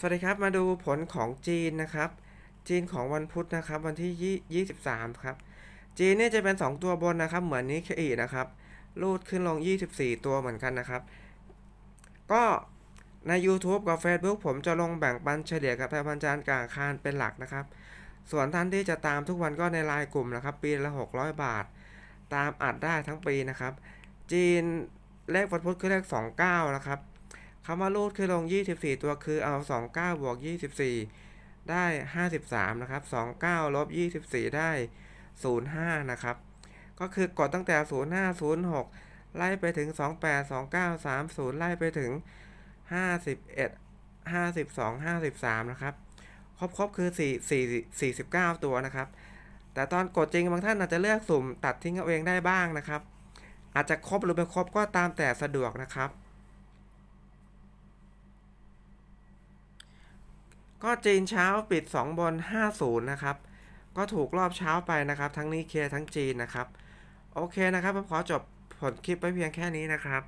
สวัสดีครับ มาดูผลของจีนนะครับ จีนของวันพุธนะครับ วันที่ 23 ครับ จีนเนี่ยจะเป็น 2 ตัวบนนะครับ เหมือนนิเคอีนะครับรูดขึ้นลง 24 ตัวเหมือนกันนะครับ ก็ใน YouTube กับ Facebook ผมจะลงแบ่งปันเฉลี่ยกับรายวันจันกลางอังคารเป็นหลักนะครับ ส่วนท่านที่จะตามทุกวันก็ในไลน์กลุ่มนะครับ ปีละ 600 บาท ตามอัดได้ทั้งปีนะครับ จีนเลขวันพุธคือเลข 29 นะครับ คำว่ารูดคือลง 24 ตัวคือเอา 29 บวก 24 ได้ 53 นะครับ 29 ลบ 24 ได้ 05 นะครับ ก็คือกดตั้งแต่ 05 06 ไล่ไปถึง 28 29 30 ไล่ไปถึง 51 52 53 นะครับ ครบครบคือ4 4 49 ตัวนะครับ แต่ตอนกดจริงบางท่านอาจจะเลือกสุ่มตัดทิ้งเอาเองได้บ้างนะครับ อาจจะครบหรือไม่ครบก็ตามแต่สะดวกนะครับ ก็จีนเช้าปิด 2บน50 นะครับ ก็ถูกรอบเช้าไปนะครับ ทั้งนี้เคทั้งจีนนะครับ โอเคนะครับผมขอจบผลคลิปไปเพียงแค่นี้นะครับ